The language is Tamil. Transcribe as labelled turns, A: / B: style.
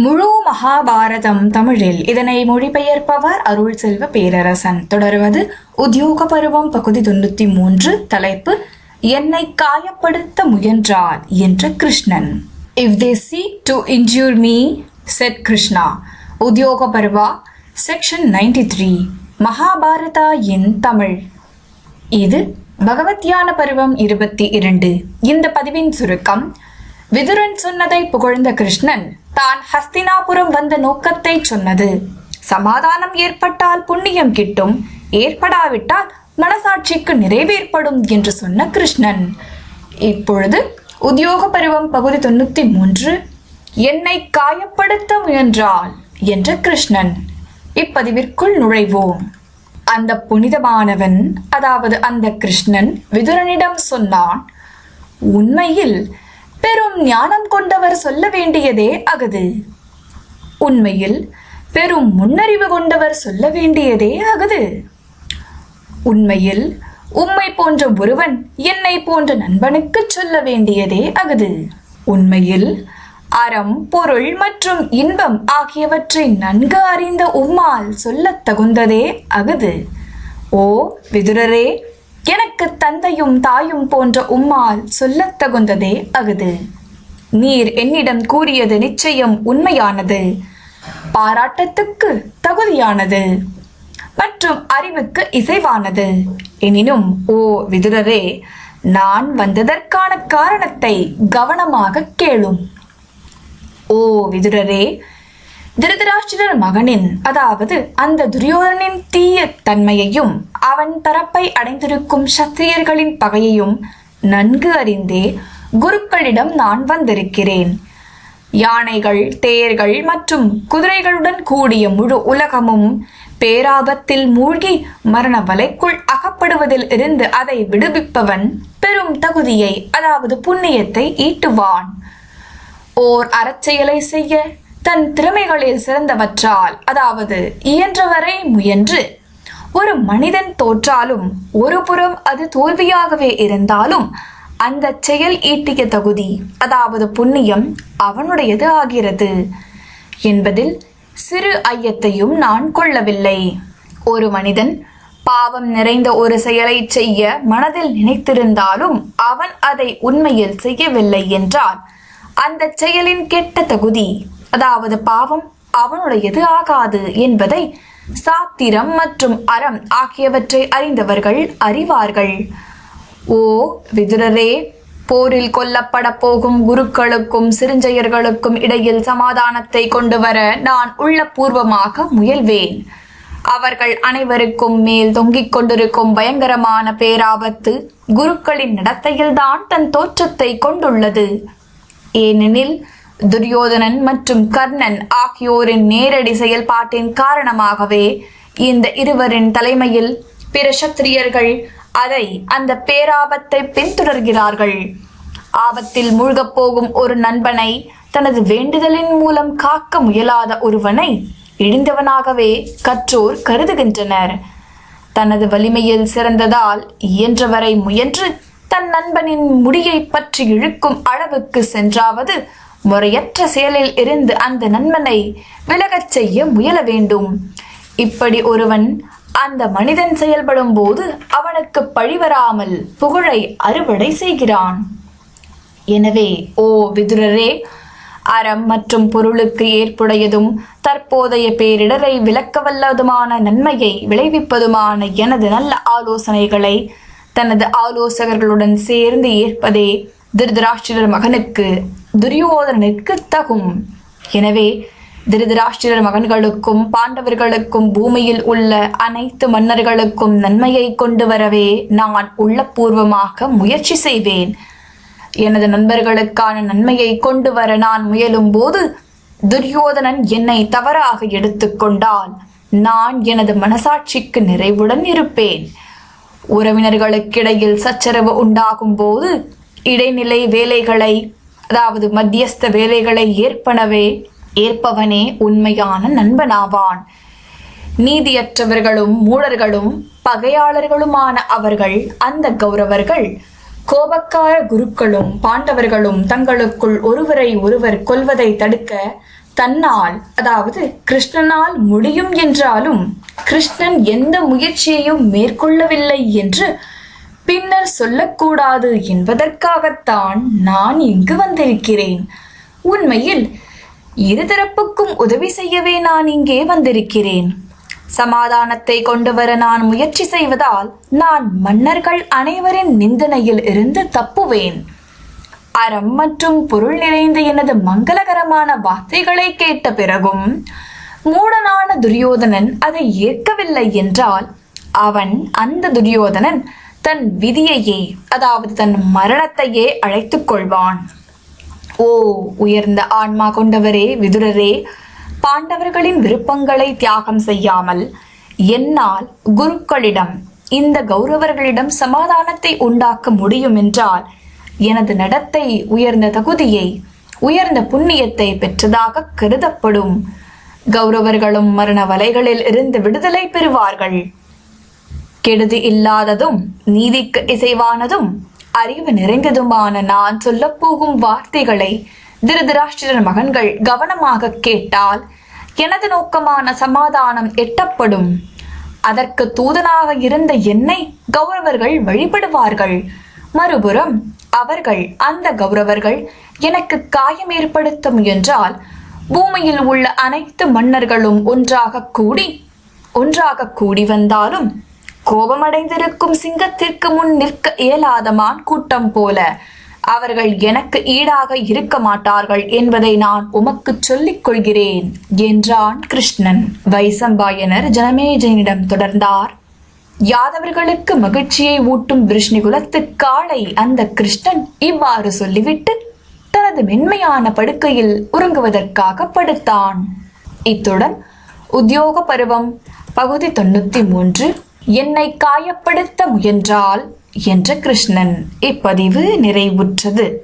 A: முழு மகாபாரதம் தமிழில். இதனை மொழிபெயர்ப்பவர் அருள் செல்வ பேரரசன். தொடர்வது உத்தியோக பருவம் பகுதி தொண்ணூத்தி மூன்று தலைப்பு என்னை காயப்படுத்த முயன்றார் என்ற Krishnan. If they see to injure me said Krishna Udyoga Parva? Section ninety three Mahabharata என் தமிழ். இது பகவத்யான பருவம் இருபத்தி இரண்டு. இந்த பதிவின் சுருக்கம் விதுரன் சொன்னதை புகழ்ந்த கிருஷ்ணன் தான் ஹஸ்தினாபுரம் வந்த நோக்கத்தை சொன்னது. சமாதானம் ஏற்பட்டால் புண்ணியம் கிட்டும் ஏற்படாவிட்டால் மனசாட்சிக்கு நிறைவேற்படும் என்று சொன்ன கிருஷ்ணன். இப்பொழுது உத்தியோக பருவம் பகுதி தொண்ணூத்தி மூன்று. என்னை காயப்படுத்த முயன்றாள் என்ற கிருஷ்ணன். இப்பதிவிற்குள் நுழைவோம். அந்த புனிதமானவன் அதாவது அந்த கிருஷ்ணன் விதுரனிடம் சொன்னான் உண்மையில் பெரும் ஞானம் கொண்டவர் சொல்ல வேண்டியதே அகது. உண்மையில் பெரும் முன்னறிவு கொண்டவர் சொல்ல வேண்டியதே அகது. உண்மையில் உம்மை போன்ற ஒருவன் என்னை போன்ற நண்பனுக்கு சொல்ல வேண்டியதே அகது. உண்மையில் அறம் பொருள் மற்றும் இன்பம் ஆகியவற்றை நன்கு அறிந்த உம்மால் சொல்லத் தகுந்ததே அகுது. ஓ விதுரரே எனக்கு தந்தையும் தாயும் போன்ற உம்மால் சொல்லத் தகுந்ததே அகுது. நீர் என்னிடம் கூறியது நிச்சயம் உண்மையானது. பாராட்டத்துக்கு தகுதியானது. மற்றும் அறிவுக்கு இசைவானது. எனினும் ஓ விதுரரே நான் வந்ததற்கான காரணத்தை கவனமாக கேளும். ஓ விதுரரே திருதராஷ்டிரர் மகனின் அதாவது அந்த துரியோதனின் தீய தன்மையையும் அவன் தரப்பை அடைந்திருக்கும் சத்திரியர்களின் பகையையும் நன்கு அறிந்தே குருக்களிடம் நான் வந்திருக்கிறேன். யானைகள் தேர்கள் மற்றும் குதிரைகளுடன் கூடிய முழு உலகமும் பேராபத்தில் மூழ்கி மரண வலைக்குள் அகப்படுவதில் இருந்து அதை விடுவிப்பவன் பெரும் தகுதியை அதாவது புண்ணியத்தை ஈட்டுவான். ஓர் அறச்செயலை செய்ய தன் திறமைகளில் சிறந்தவற்றால் அதாவது இயன்றவரை முயன்று. ஒரு மனிதன் தோற்றாலும் ஒரு புறம் அது தோல்வியாகவே இருந்தாலும் அந்த செயல் ஈட்டிய தகுதி அதாவது புண்ணியம் அவனுடையது ஆகிறது. என்பதில் சிறு ஐயத்தையும் நான் கொள்ளவில்லை. ஒரு மனிதன் பாவம் நிறைந்த ஒரு செயலை செய்ய மனதில் நினைத்திருந்தாலும் அவன் அதை உண்மையில் செய்யவில்லை என்றால் அந்த செயலின் கெட்ட தகுதி அதாவது பாவம் அவனுடையது ஆகாது என்பதை சாத்திரம் மற்றும் அறம் ஆகியவற்றை அறிந்தவர்கள் அறிவார்கள். ஓ விதுரரே போரில் கொல்லப்பட போகும் குருக்களுக்கும் சிறுஞ்செயர்களுக்கும் இடையில் சமாதானத்தை கொண்டு வர நான் உள்ளபூர்வமாக முயல்வேன். அவர்கள் அனைவருக்கும் மேல் தொங்கிக் கொண்டிருக்கும் பயங்கரமான பேராபத்து குருக்களின் நடத்தையில்தான் தன் தோற்றத்தை கொண்டுள்ளது. ஏனெனில் துரியோதனன் மற்றும் கர்ணன் ஆகியோரின் நேரடி செயல்பாட்டின் காரணமாகவே இந்த இருவரின் தலைமையில் பிற சத்திரியர்கள் அதை அந்த பேராபத்தை பின்தொடர்கிறார்கள். ஆபத்தில் மூழ்கப் போகும் ஒரு நண்பனை தனது வேண்டுதலின் மூலம் காக்க முயலாத ஒருவனை இழிந்தவனாகவே கற்றோர் கருதுகின்றனர். தனது வலிமையில் சிறந்ததால் இயன்றவரை முயன்று தன் நண்பனின் முடியை பற்றி இழுக்கும் அளவுக்கு சென்றாவது முறையற்ற செயலில் இருந்து அந்த நண்பனை விலகச் செய்ய முயல வேண்டும். இப்படி ஒருவன் அந்த மனிதன் செயல்படும் போது அவனுக்கு பழிவராமல் புகழை அறுவடை செய்கிறான். எனவே ஓ விதுரரே அறம் மற்றும் பொருளுக்கு ஏற்புடையதும் தற்போதைய பேரிடரை விளக்கவல்லதுமான நன்மையை விளைவிப்பதுமான எனது நல்ல ஆலோசனைகளை தனது ஆலோசகர்களுடன் சேர்ந்து ஏற்பதே திருதராஷ்டிரர் மகனுக்கு துரியோதனனுக்கு தகும். எனவே திருதராஷ்டிரர் மகன்களுக்கும் பாண்டவர்களுக்கும் பூமியில் உள்ள அனைத்து மன்னர்களுக்கும் நன்மையை கொண்டு வரவே நான் உள்ளபூர்வமாக முயற்சி செய்வேன். எனது நண்பர்களுக்கான நன்மையை கொண்டு வர நான் முயலும் போது துரியோதனன் என்னை தவறாக எடுத்துக்கொண்டால் நான் எனது மனசாட்சிக்கு நிறைவுடன் இருப்பேன். உறவினர்களுக்கிடையில் சச்சரவு உண்டாகும் போது இடைநிலை வேலைகளை அதாவது மத்தியஸ்த வேலைகளை ஏற்பனவே ஏற்பவனே உண்மையான நண்பனாவான். நீதியற்றவர்களும் மூடர்களும் பகையாளர்களுமான அவர்கள் அந்த கௌரவர்கள். கோபக்கார குருக்களும் பாண்டவர்களும் தங்களுக்குள் ஒருவரை ஒருவர் கொல்வதை தடுக்க தன்னால் அதாவது கிருஷ்ணனால் முடியும் என்றாலும் கிருஷ்ணன் எந்த முயற்சியையும் மேற்கொள்ளவில்லை என்று பின்னர் சொல்லக்கூடாது என்பதற்காகத்தான் நான் இங்கு வந்திருக்கிறேன். உண்மையில் இருதரப்புக்கும் உதவி செய்யவே நான் இங்கே வந்திருக்கிறேன். சமாதானத்தை கொண்டு வர நான் முயற்சி செய்வதால் நான் மன்னர்கள் அனைவரின் நிந்தனையில் இருந்து தப்புவேன். அறம் மற்றும் பொருள் நிறைந்த எனது மங்களகரமான வார்த்தைகளை கேட்ட பிறகும் மூடனான துரியோதனன் அதை ஏற்கவில்லை என்றால் அவன் அந்த துரியோதனன் தன் விதியையே அதாவது தன் மரணத்தையே அழைத்துக் கொள்வான். ஓ உயர்ந்த ஆன்மா கொண்டவரே விதுரரே பாண்டவர்களின் விருப்பங்களை தியாகம் செய்யாமல் என்னால் குருக்களிடம் இந்த கௌரவர்களிடம் சமாதானத்தை உண்டாக்க முடியும் என்றால் எனது நடத்தை உயர்ந்த தகுதியை உயர்ந்த புண்ணியத்தை பெற்றதாக கருதப்படும். கௌரவர்களும் மரண வலைகளில் இருந்து விடுதலை பெறுவார்கள். கெடுதி இல்லாததும் நீதிக்கு இசைவானதும் அறிவு நிறைந்ததுமான நான் சொல்லப்போகும் வார்த்தைகளை திருதராஷ்டிரர் மகன்கள் கவனமாக கேட்டால் எனது நோக்கமான சமாதானம் எட்டப்படும். அதற்கு தூதனாக இருந்த என்னை கௌரவர்கள் வழிபடுவார்கள். மறுபுறம் அவர்கள் அந்த கௌரவர்கள் எனக்கு காயம் ஏற்படுத்த முயன்றால் பூமியில் உள்ள அனைத்து மன்னர்களும் ஒன்றாக கூடி ஒன்றாக கூடி வந்தாலும் கோபமடைந்திருக்கும் சிங்கத்திற்கு முன் நிற்க இயலாத மான் கூட்டம் போல. அவர்கள் எனக்கு ஈடாக இருக்க மாட்டார்கள் என்பதை நான் உமக்கு சொல்லிக் கொள்கிறேன் என்றான் கிருஷ்ணன். வைசம்பாயனர் ஜனமேஜனிடம் தொடர்ந்தார். யாதவர்களுக்கு மகிழ்ச்சியை ஊட்டும் விருஷ்ணிகுலத்து காளை அந்த கிருஷ்ணன் இவ்வாறு சொல்லிவிட்டு தனது மென்மையான படுக்கையில் உறங்குவதற்காக படுத்தான். இத்துடன் உத்தியோக பருவம் பகுதி தொண்ணூத்தி மூன்று என்னை காயப்படுத்த முயன்றால்? என்ற கிருஷ்ணன் இப்பதிவு நிறைவுற்றது.